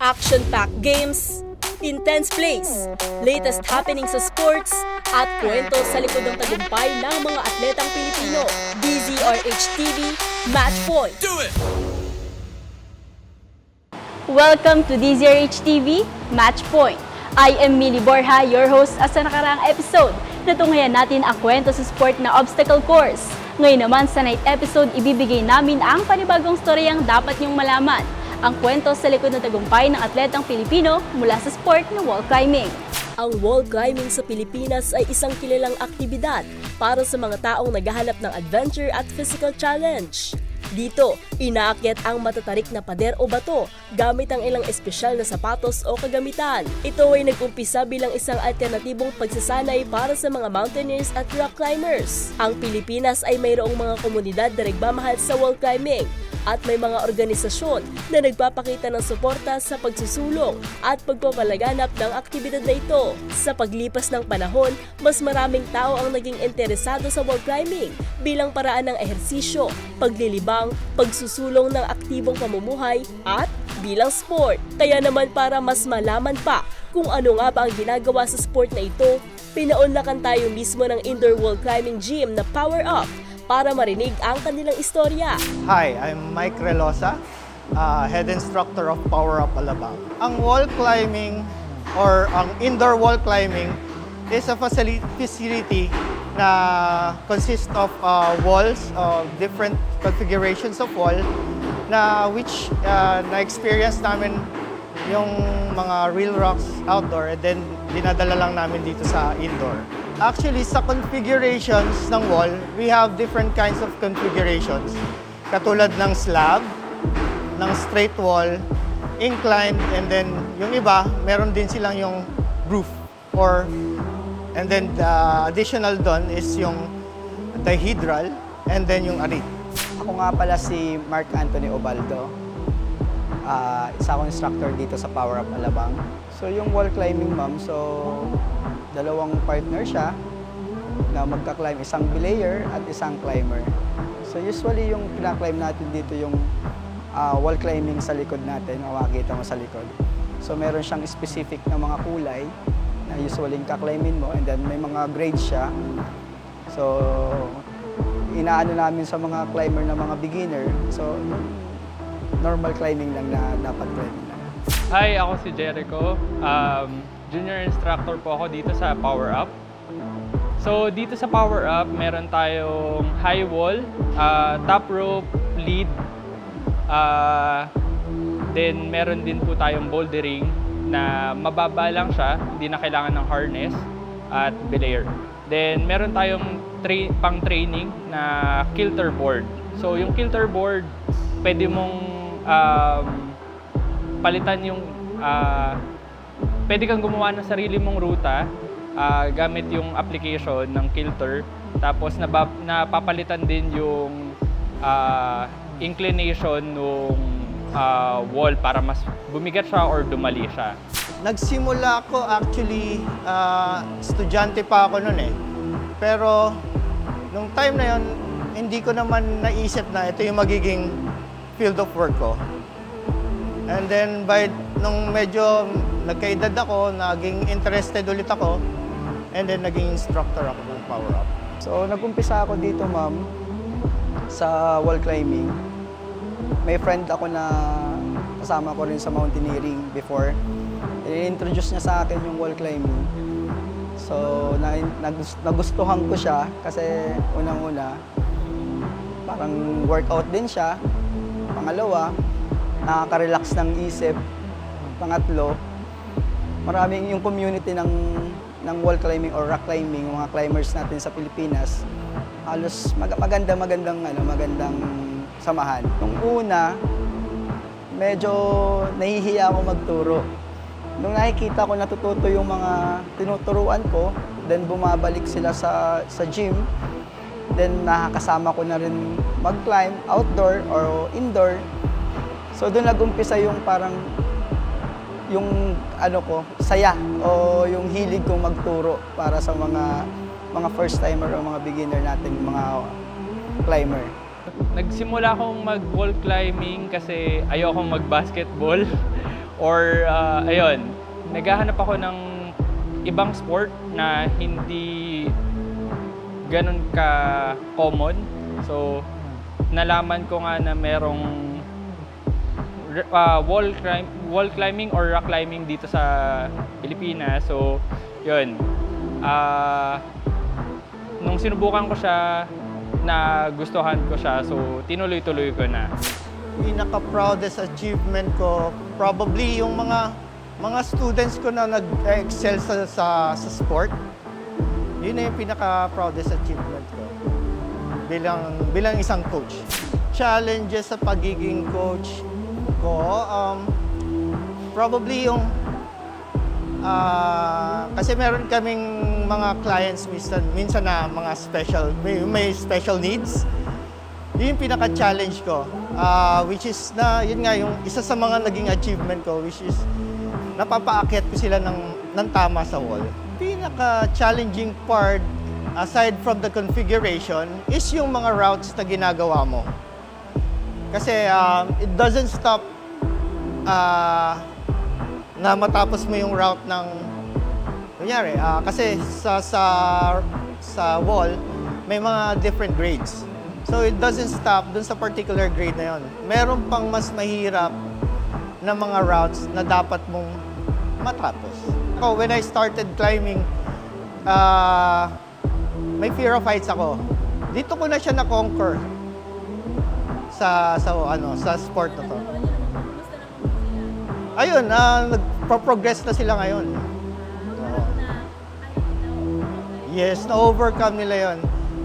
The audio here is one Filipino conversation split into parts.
action-packed games, intense plays, latest happenings sa sports, at kwento sa likod ng tagumpay ng mga atletang Pilipino. DZRH TV, Match Point. Welcome to DZRH TV, Match Point. I am Millie Borja, your host at sa nakaraang episode. Natunghayan natin ang kwento sa sport na obstacle course. Ngayon naman sa night episode, ibibigay namin ang panibagong storyang dapat niyong malaman. Ang kwento sa likod ng tagumpay ng atletang Pilipino mula sa sport na wall climbing. Ang wall climbing sa Pilipinas ay isang kilalang aktibidad para sa mga taong naghahanap ng adventure at physical challenge. Dito, inaakyat ang matatarik na pader o bato gamit ang ilang espesyal na sapatos o kagamitan. Ito ay nag-umpisa bilang isang alternatibong pagsasanay para sa mga mountaineers at rock climbers. Ang Pilipinas ay mayroong mga komunidad na nagmamahal sa wall climbing at may mga organisasyon na nagpapakita ng suporta sa pagsusulong at pagpapalaganap ng aktibidad na ito. Sa paglipas ng panahon, mas maraming tao ang naging interesado sa wall climbing bilang paraan ng ehersisyo, paglilibang, pagsusulong ng aktibong pamumuhay at bilang sport. Kaya naman para mas malaman pa kung ano nga ba ang ginagawa sa sport na ito, pinaunlakan tayo mismo ng indoor wall climbing gym na Power Up para marinig ang kanilang istorya. Hi, I'm Mike Relosa, uh, head instructor of Power Up Alabang. Ang wall climbing or ang indoor wall climbing is a facility, na consists of uh, walls of different configurations of wall na which uh, na-experience namin yung mga real rocks outdoor and then dinadala lang namin dito sa indoor. Actually, sa configurations ng wall, we have different kinds of configurations. Katulad ng slab, ng straight wall, inclined, and then yung iba, meron din silang yung roof or and then the additional doon is yung dihedral and then yung arid. Ako nga pala si Mark Anthony Obaldo. Ah, isa akong instructor dito sa Power Up Alabang. So yung wall climbing ma'am, so dalawang partner siya na magka-climb, isang belayer at isang climber. So usually yung pina-climb natin dito yung ah, wall climbing sa likod natin, makikita mo sa likod. So meron siyang specific na mga kulay na usually ka-climbin mo and then may mga grades siya. So inaano namin sa mga climber na mga beginner. So normal climbing lang na dapat climbing. Hi, ako si Jericho. Um, junior instructor po ako dito sa Power Up. So, dito sa Power Up, meron tayong high wall, uh, top rope, lead, uh, then meron din po tayong bouldering na mababa lang siya, hindi na kailangan ng harness at belayer. Then meron tayong tra- pang training na kilter board. So yung kilter board, pwede mong um, palitan yung ah, pwede kang gumawa ng sarili mong ruta ah, gamit yung application ng Kilter. Tapos naba, napapalitan din yung ah, inclination ng wall para mas bumigat siya or dumali siya. Nagsimula ako actually, ah, estudyante pa ako noon eh. Pero nung time na yon, hindi ko naman naisip na ito yung magiging field of work ko. And then by nung medyo nagkaedad ako, naging interested ulit ako, and then naging instructor ako ng Power Up. So nag-umpisa ako dito ma'am sa wall climbing. May friend ako na kasama ko rin sa mountaineering before. I-introduce niya sa akin yung wall climbing. So na, nagus- nagustuhan ko siya kasi unang-una parang workout din siya. Pangalawa, nakaka-relax ng isip. Pangatlo, maraming yung community ng ng wall climbing or rock climbing, mga climbers natin sa Pilipinas, halos mag- maganda magandang ano, magandang samahan. Nung una, medyo nahihiya ako magturo. Nung nakikita ko natututo yung mga tinuturuan ko, then bumabalik sila sa sa gym, then nakakasama ko na rin mag-climb outdoor or indoor. So doon nag-umpisa yung parang yung ano ko, saya o yung hilig kong magturo para sa mga mga first timer o mga beginner natin, mga climber. Nagsimula akong mag-wall climbing kasi ayokong mag-basketball Or, ah, ayun, naghahanap ako ng ibang sport na hindi ganun ka common. So, nalaman ko nga na merong ah, wall climb wall climbing or rock climbing dito sa Pilipinas. So, 'yun. Ah nung sinubukan ko siya, na gustuhan ko siya. So, tinuloy-tuloy ko na. pinaka-proudest achievement ko, probably yung mga mga students ko na nag-excel sa, sa, sa sport. Yun na yung pinaka-proudest achievement ko bilang bilang isang coach. Challenges sa pagiging coach ko, um, probably yung ah, kasi meron kaming mga clients minsan, minsan na mga special, may, may special needs. Yun yung pinaka-challenge ko. Ah, which is na, yun nga, yung isa sa mga naging achievement ko, which is napapaakyat ko sila ng, ng tama sa wall. Pinaka-challenging part, aside from the configuration, is yung mga routes na ginagawa mo. Kasi um, it doesn't stop ah, na matapos mo yung route ng kunyari ah, kasi sa sa sa wall may mga different grades. So it doesn't stop dun sa particular grade na yon. Meron pang mas mahirap na mga routes na dapat mong matapos. Ako, when I started climbing, ah, may fear of heights ako. Dito ko na siya na-conquer sa sa ano sa sport na to. Ayun, ah, nagpo-progress na sila ngayon. Yes, na-overcome nila yon.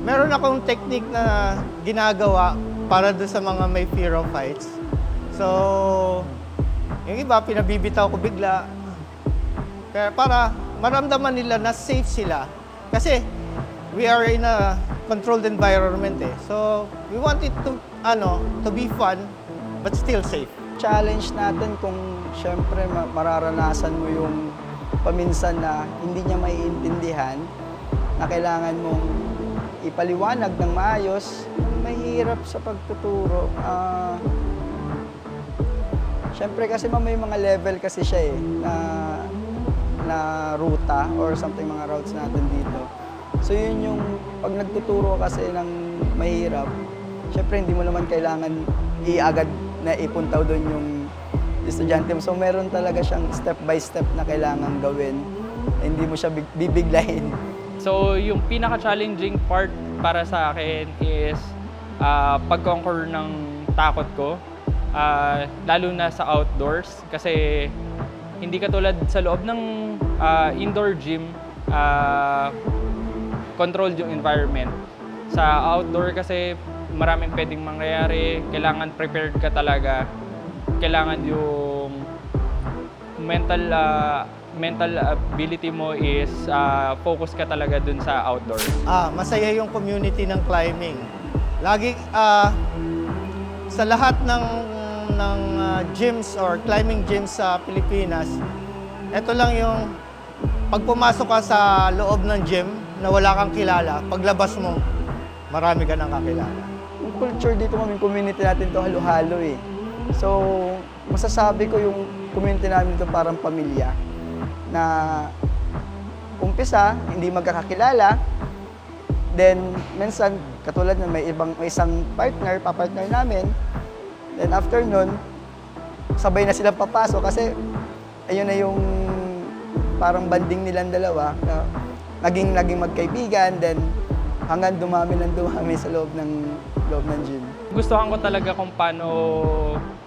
Meron akong technique na ginagawa para doon sa mga may fear of heights. So, yung iba, pinabibitaw ko bigla. Kaya para maramdaman nila na safe sila. Kasi we are in a controlled environment eh. So, we want it to, ano, to be fun, but still safe. challenge natin kung syempre ma- mararanasan mo yung paminsan na hindi niya maiintindihan na kailangan mong ipaliwanag ng maayos. Mahirap sa pagtuturo. Ah, syempre kasi may mga level kasi siya eh na na ruta or something mga routes natin dito. So yun yung pag nagtuturo ka kasi ng mahirap, syempre hindi mo naman kailangan iagad na ipuntaw doon yung estudyante mo. So meron talaga siyang step by step na kailangan gawin. Hindi mo siya big- bibiglayin. So, yung pinaka-challenging part para sa akin is ah, pag-conquer ng takot ko. Ah, lalo na sa outdoors kasi hindi katulad sa loob ng ah, indoor gym, ah, controlled yung environment. Sa outdoor kasi maraming pwedeng mangyayari, kailangan prepared ka talaga. Kailangan yung mental ah, mental ability mo is ah, focus ka talaga dun sa outdoor. Ah, masaya yung community ng climbing. Lagi ah, sa lahat ng ng ah, gyms or climbing gyms sa Pilipinas, ito lang yung pag pumasok ka sa loob ng gym na wala kang kilala, paglabas mo, marami ka nang kakilala. Yung culture dito kami, community natin to halo-halo eh. So, masasabi ko yung community namin to parang pamilya na umpisa, hindi magkakakilala. Then, minsan, katulad na may ibang may isang partner, papartner namin. Then after nun, sabay na silang papasok kasi ayun na yung parang banding nilang dalawa na naging naging magkaibigan then hanggang dumami ng dumami sa loob ng loob ng gym. Gustuhan ko talaga kung paano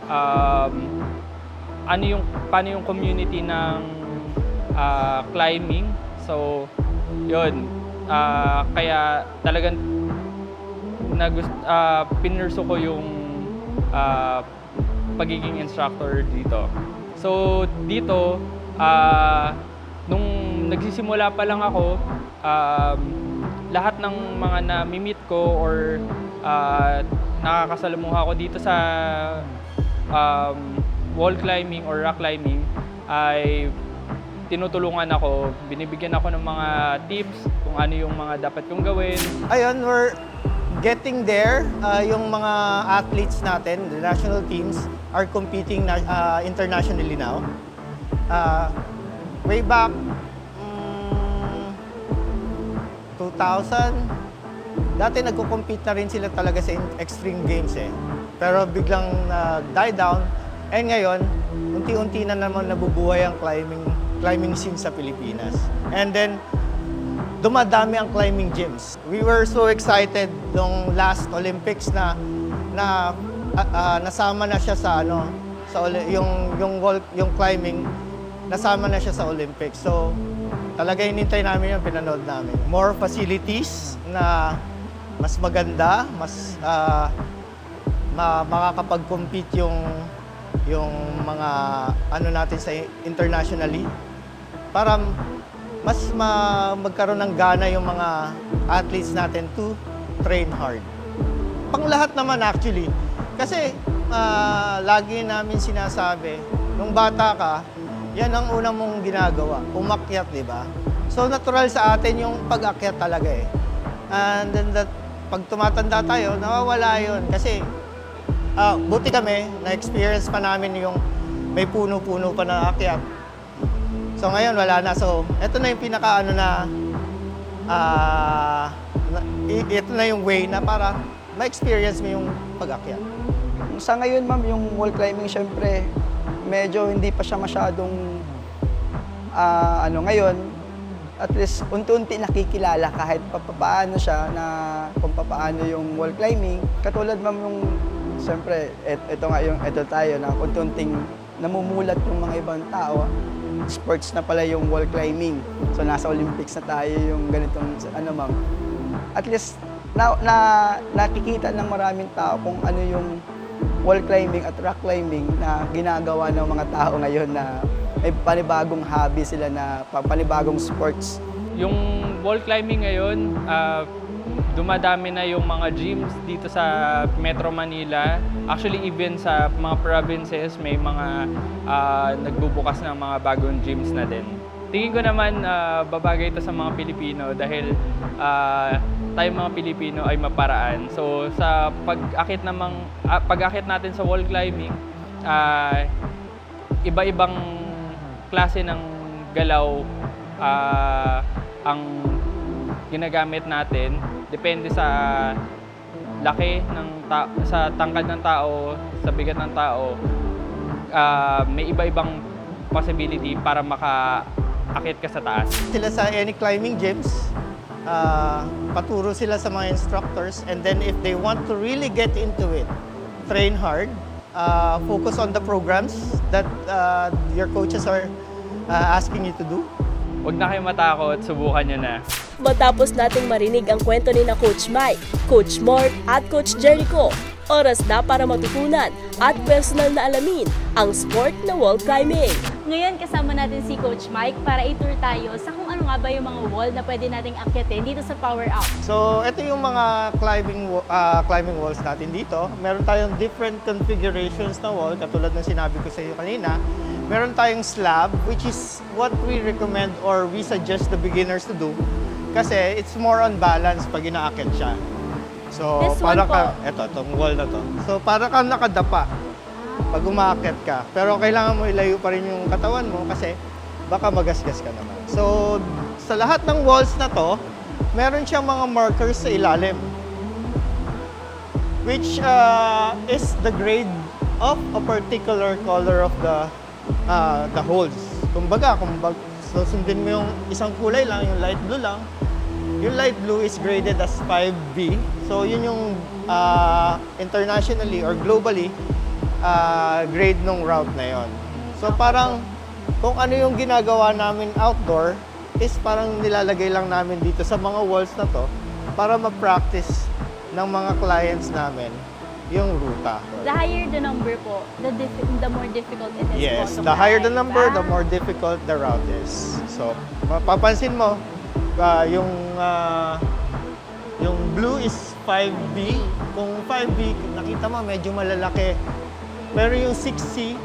um, ano yung paano yung community ng ah, climbing. So, yun. Ah, kaya talagang na gust, ah, pinursu ko yung ah, pagiging instructor dito. So, dito, nung nagsisimula pa lang ako, um, lahat ng mga na-meet ko or ah, nakakasalamuha ko dito sa um, wall climbing or rock climbing ay tinutulungan ako, binibigyan ako ng mga tips kung ano yung mga dapat kong gawin. Ayun, we're getting there, uh, yung mga athletes natin, the national teams, are competing uh, internationally now. Uh, way back 2000, dati nagko-compete na rin sila talaga sa extreme games eh. Pero biglang nag-die down. And ngayon, unti-unti na naman nabubuhay ang climbing climbing scene sa Pilipinas. And then, dumadami ang climbing gyms. We were so excited nung last Olympics na na ah, ah, nasama na siya sa ano sa yung yung wall, yung climbing nasama na siya sa Olympics. So talaga hinintay namin yung pinanood namin. More facilities na mas maganda, mas ah, ma makakapag-compete yung yung mga ano natin sa internationally para mas ma- magkaroon ng gana yung mga athletes natin to train hard. Pang lahat naman actually. Kasi ah, lagi namin sinasabi, nung bata ka, yan ang unang mong ginagawa, umakyat, di ba? So natural sa atin yung pag-akyat talaga eh. And then that, pag tumatanda tayo, nawawala yun. Kasi ah, buti kami, na-experience pa namin yung may puno-puno pa na akyat. So ngayon wala na. So ito na yung pinaka ano na ah na- i- ito na yung way na para ma-experience mo yung pag-akyat. Sa ngayon, ma'am, yung wall climbing, syempre, medyo hindi pa siya masyadong, ah, ano, ngayon, at least unti-unti nakikilala kahit pa paano siya na kung paano yung wall climbing. Katulad ma'am yung, syempre, et, ito nga yung, ito tayo na unti-unting namumulat yung mga ibang tao. Sports na pala yung wall climbing. So nasa Olympics na tayo yung ganitong, ano ma'am. At least, na, na, nakikita ng maraming tao kung ano yung wall climbing at rock climbing na ginagawa ng mga tao ngayon na may panibagong hobby sila na pa- panibagong sports. Yung wall climbing ngayon, ah, dumadami na yung mga gyms dito sa Metro Manila. Actually, even sa mga provinces, may mga ah, nagbubukas ng mga bagong gyms na din. Tingin ko naman ah, babagay ito sa mga Pilipino dahil ah, tayo mga Pilipino ay maparaan. So sa pag-akit namang ah, pag-akit natin sa wall climbing, ah, iba-ibang klase ng galaw ah, ang ginagamit natin depende sa laki ng ta- sa tangkad ng tao, sa bigat ng tao. ah, may iba-ibang possibility para makaakit ka sa taas. Sila sa any climbing gyms, ah, paturo sila sa mga instructors and then if they want to really get into it, train hard, ah, focus on the programs that ah, your coaches are ah, asking you to do. Huwag na kayo matakot, subukan nyo na. Matapos nating marinig ang kwento ni na Coach Mike, Coach Mort at Coach Jericho, oras na para matutunan at personal na alamin ang sport na wall climbing. Ngayon kasama natin si Coach Mike para i-tour tayo sa kung ano nga ba yung mga wall na pwede nating akyatin dito sa Power Up. So, ito yung mga climbing ah, climbing walls natin dito. Meron tayong different configurations na wall, katulad ng sinabi ko sa iyo kanina. Meron tayong slab, which is what we recommend or we suggest the beginners to do. Kasi it's more on balance pag inaakit siya. So, This para ka, ito, itong wall na to. So, para ka nakadapa pag umaakit ka. Pero kailangan mo ilayo pa rin yung katawan mo kasi baka magasgas ka naman. So, sa lahat ng walls na to, meron siyang mga markers sa ilalim. Which uh, is the grade of a particular color of the uh, the holes. Kumbaga, kung bag, susundin mo yung isang kulay lang, yung light blue lang, yung light blue is graded as 5B. So, yun yung uh, internationally or globally uh, grade nung route na yon. So, parang kung ano yung ginagawa namin outdoor is parang nilalagay lang namin dito sa mga walls na to para ma-practice ng mga clients namin yung ruta. The higher the number po, the, dif- the more difficult it is Yes, the higher the number, the Ah. more difficult the route is. So, mapapansin mo, ah, yung ah, yung blue is 5B. Kung 5B, nakita mo medyo malalaki. Pero yung 6C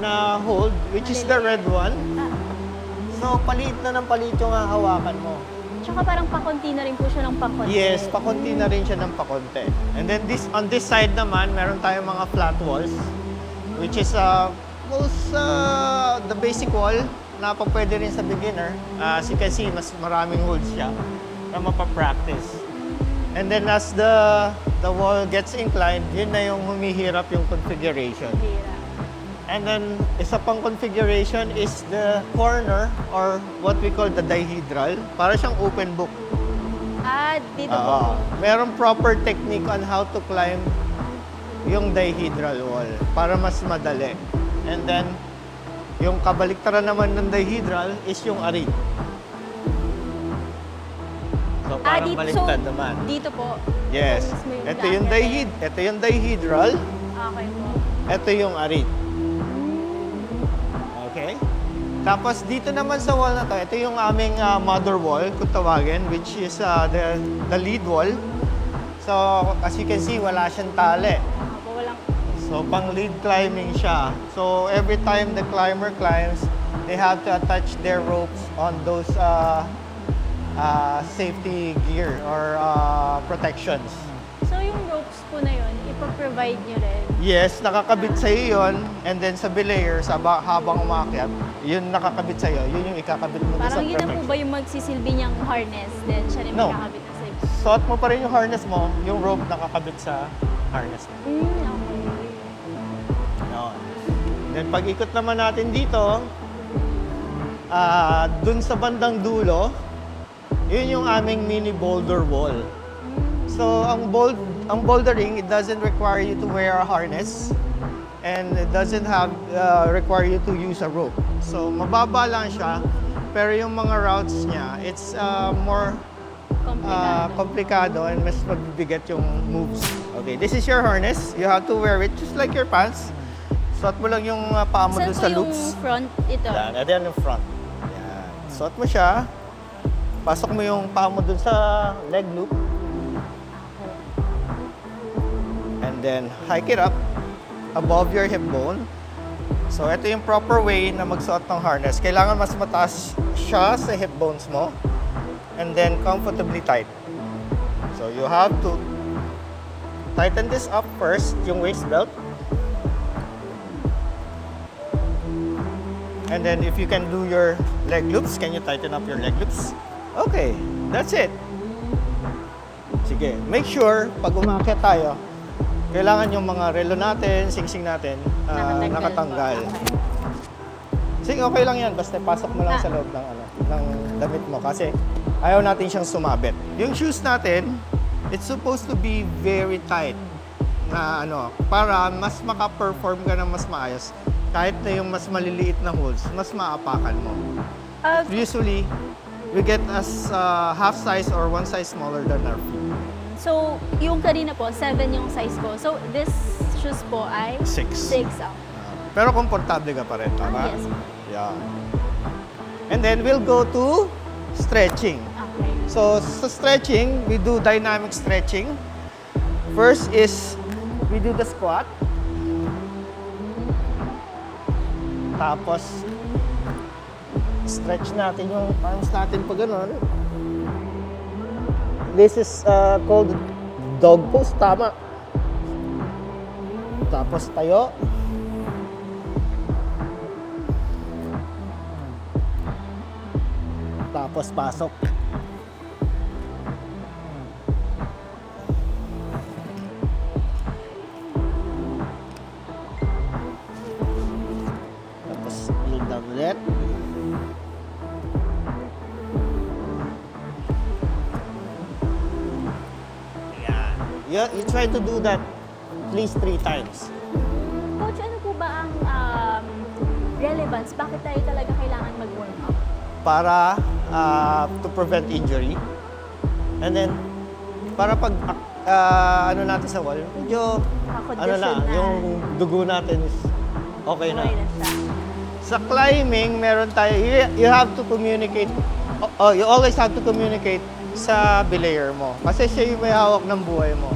na hold, which is the red one, Ah. so paliit na ng paliit yung hahawakan mo. Tsaka parang pakonti na rin po siya ng pakonti. Yes, pakonti na rin siya ng pakonti. And then this on this side naman, meron tayong mga flat walls which is uh, most uh, the basic wall na pa pwede rin sa beginner. Uh, as you can see, mas maraming holes siya na mapapractice. And then as the the wall gets inclined, yun na yung humihirap yung configuration. Hira. And then, isa pang configuration is the corner or what we call the dihedral. Para siyang open book. Ah, dito Oo. po. Meron proper technique on how to climb yung dihedral wall para mas madali. And then, yung kabaliktaran naman ng dihedral is yung arid. So, Ah, parang dito, baliktad so, naman. dito po. Yes. Ito yung, dihed, ito yung dihedral, Okay po. ito yung arid. Okay? Tapos dito naman sa wall na to, ito yung aming ah, mother wall, kung tawagin, which is ah, the, the lead wall. So, as you can see, wala siyang tali. So, pang lead climbing siya. So, every time the climber climbs, they have to attach their ropes on those uh, uh, safety gear or uh, protections. So, yung ropes po na yun, ipaprovide nyo rin. Yes, nakakabit sa iyo yun. And then sa belayer, sa ba- habang umakyat, yun nakakabit sa iyo. Yun yung ikakabit mo doon sa Parang yun na po ba yung magsisilbi niyang harness? Then, siya rin No. magkakabit na sa Suot mo pa rin yung harness mo, yung rope nakakabit sa harness mo. Mm, okay. Yun. Then pag ikot naman natin dito, ah dun sa bandang dulo, yun yung aming mini boulder wall. So ang bold ang bouldering it doesn't require you to wear a harness and it doesn't have uh, require you to use a rope. So mababa lang siya pero yung mga routes niya it's uh, more uh, Komplikado. and mas mabibigat yung moves. Okay, this is your harness. You have to wear it just like your pants. Suot mo lang yung uh, paa mo Saan dun sa yung loops. front? Ito. Yan, ito yan yung front. Yan. Suot mo siya. Pasok mo yung paa mo dun sa leg loop. Then hike it up above your hip bone. So ito yung proper way na magsuot ng harness. Kailangan mas mataas siya sa hip bones mo and then comfortably tight. So you have to tighten this up first, yung waist belt. And then if you can do your leg loops, can you tighten up your leg loops? Okay, that's it. Sige, make sure pag umakyat tayo, kailangan yung mga relo natin, singsing natin, ah, Nakatanggal nakatanggal. po. Okay. Sige, okay lang yan. Basta pasok mo lang sa loob ng, ano, ng damit mo kasi ayaw natin siyang sumabit. Yung shoes natin, it's supposed to be very tight na ano, para mas maka-perform ka ng mas maayos. Kahit na yung mas maliliit na holes, mas maapakan mo. Ah, Usually, we get as uh, half size or one size smaller than our feet. So, yung kanina po, 7 yung size ko. So, this shoes po ay Six. 6. Oh. Pero komportable ka pa rin, tama? Ah, yes. Yeah. And then we'll go to stretching. Okay. So sa stretching, we do dynamic stretching. First is we do the squat. Tapos stretch natin yung arms natin pag ganun. This is uh, called dog pose, tama. Tapos tayo. Tapos pasok. You, try to do that at least three times. Coach, ano po ba ang um, relevance? Bakit tayo talaga kailangan mag-warm up? para uh, to prevent injury. And then, para pag uh, ano natin sa wall, medyo ano na, na. yung dugo natin is okay na. Okay na siya. Sa climbing, meron tayo, you, you have to communicate, oh, you always have to communicate sa belayer mo. Kasi siya yung may hawak ng buhay mo.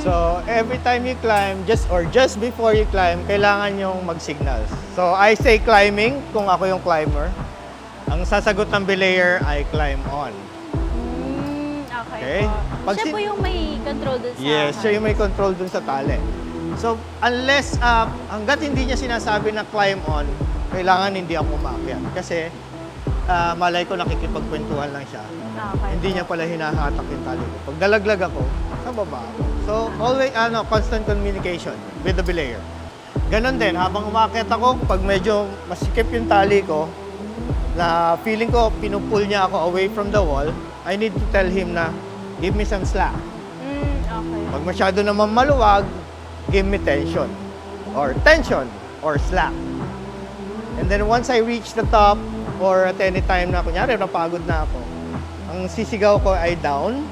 So, every time you climb, just or just before you climb, kailangan yung mag-signal. So, I say climbing kung ako yung climber. Ang sasagot ng belayer ay climb on. Okay? po. Pag siya po yung may control dun sa... Yes, siya yung may control dun sa tali. So, unless, uh, hanggat hindi niya sinasabi na climb on, kailangan hindi ako umakyat. Kasi, ah, malay ko nakikipagkwentuhan lang siya. Okay. Hindi niya pala hinahatak yung tali ko. Pag nalaglag ako, sa baba ako. So, always, ano, constant communication with the belayer. Ganon din, habang umakyat ako, pag medyo masikip yung tali ko, na feeling ko pinupul niya ako away from the wall, I need to tell him na, give me some slack. Mm, okay. Pag masyado naman maluwag, give me tension. Or tension, or slack. And then once I reach the top, or at any time na, kunyari, napagod na ako, ang sisigaw ko ay down.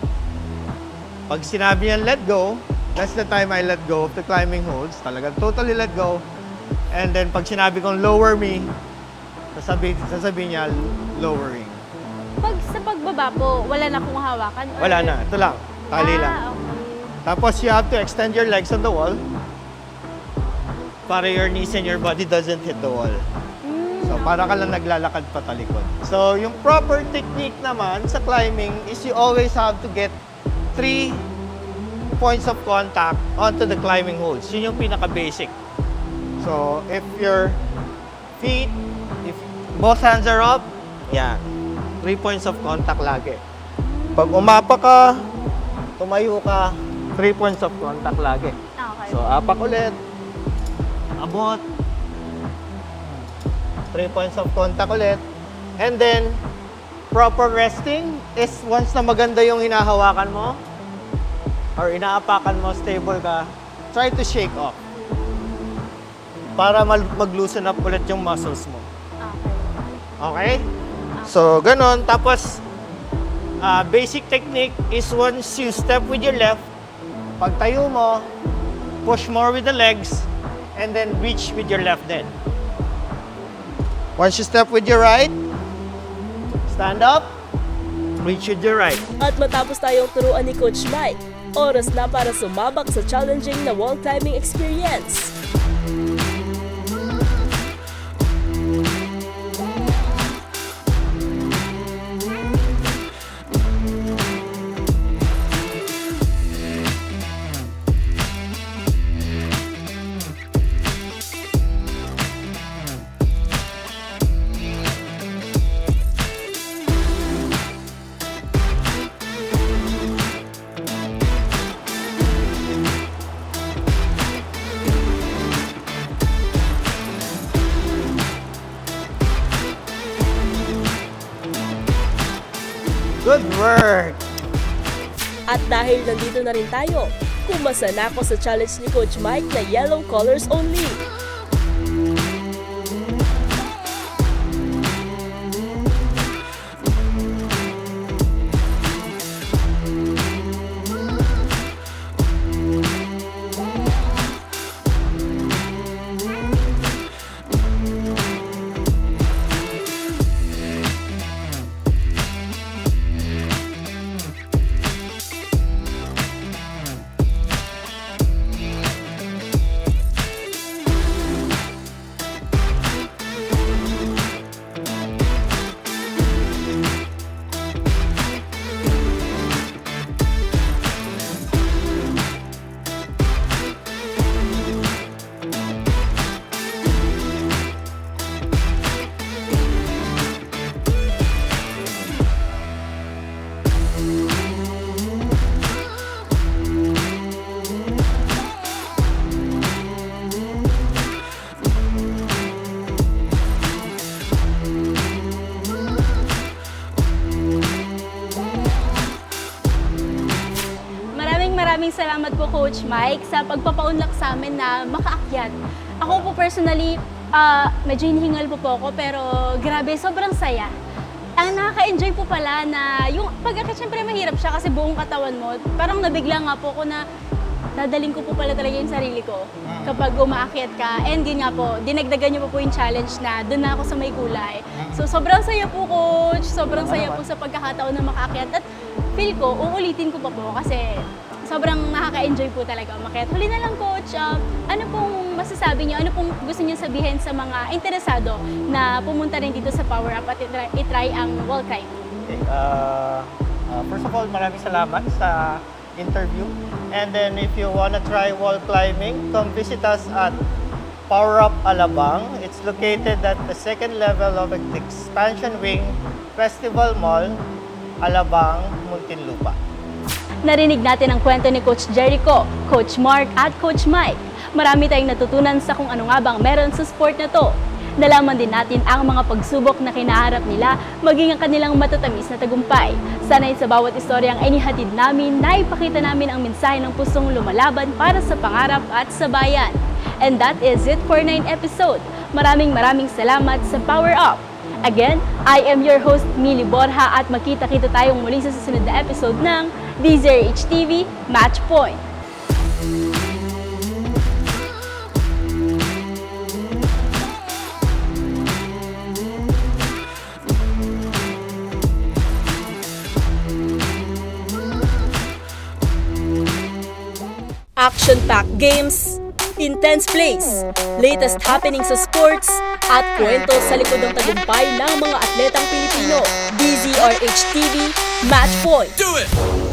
Pag sinabi niyan let go, that's the time I let go of the climbing holds. Talagang totally let go. And then pag sinabi kong lower me, sasabi, sasabi niya lowering. Pag sa pagbaba po, wala na akong hawakan? or- Wala na, ito lang, tali ah, lang. okay. Tapos you have to extend your legs on the wall para your knees and your body doesn't hit the wall. Mm, So para ka lang naglalakad patalikod. So yung proper technique naman sa climbing is you always have to get three points of contact onto the climbing holds. Yun yung pinaka-basic. So if your feet, if both hands are up, yan. Three points of contact lagi. Pag umapa ka, tumayo ka, three points of contact lagi. Okay. So, apak ulit. Abot. Three points of contact ulit. And then, proper resting is once na maganda yung hinahawakan mo or inaapakan mo, stable ka, try to shake off. Para mag-loosen up ulit yung muscles mo. okay. So, ganon. Tapos, ah, basic technique is once you step with your left, pag tayo mo, push more with the legs, and then reach with your left then. Once you step with your right, stand up, reach with your right. At matapos tayong turuan ni Coach Mike, oras na para sumabak sa challenging na wall climbing experience. Dahil nandito na rin tayo, kumasa na ako sa challenge ni Coach Mike na yellow colors only. Coach Mike sa pagpapaunlak sa amin na makaakyat. Ako po personally, ah, medyo hinihingal po po ako pero grabe, sobrang saya. Ang nakaka-enjoy po pala na yung pag-akyat syempre mahirap siya kasi buong katawan mo. Parang nabigla nga po ako na dadaling ko po pala talaga yung sarili ko kapag umaakyat ka. And yun nga po, dinagdagan niyo po po yung challenge na doon na ako sa may kulay. So sobrang saya po coach, sobrang saya po sa pagkakataon na makaakyat. At feel ko, uulitin ko pa po kasi sobrang nakaka-enjoy po talaga umakyat. Huli na lang coach, ah, ano pong masasabi niyo, ano pong gusto niyo sabihin sa mga interesado na pumunta rin dito sa Power Up at itry, itry ang wall climbing? Okay, ah, Uh, first of all, maraming salamat sa interview. And then if you wanna try wall climbing, come visit us at Power Up Alabang. It's located at the second level of the Expansion Wing Festival Mall, Alabang, Muntinlupa. Narinig natin ang kwento ni Coach Jericho, Coach Mark at Coach Mike. Marami tayong natutunan sa kung ano nga bang meron sa sport na to. Nalaman din natin ang mga pagsubok na kinaharap nila maging ang kanilang matatamis na tagumpay. Sanay sa bawat istoryang inihatid namin na ipakita namin ang mensahe ng pusong lumalaban para sa pangarap at sa bayan. And that is it for 9 episode. Maraming maraming salamat sa Power Up! Again, I am your host, Mili Borja at makita-kita tayong muli sa susunod na episode ng DZRH TV Match Point. Action-packed games, intense plays, latest happening sa sports, at kwento sa likod ng tagumpay ng mga atletang Pilipino. DZRH TV Match Point. Do it!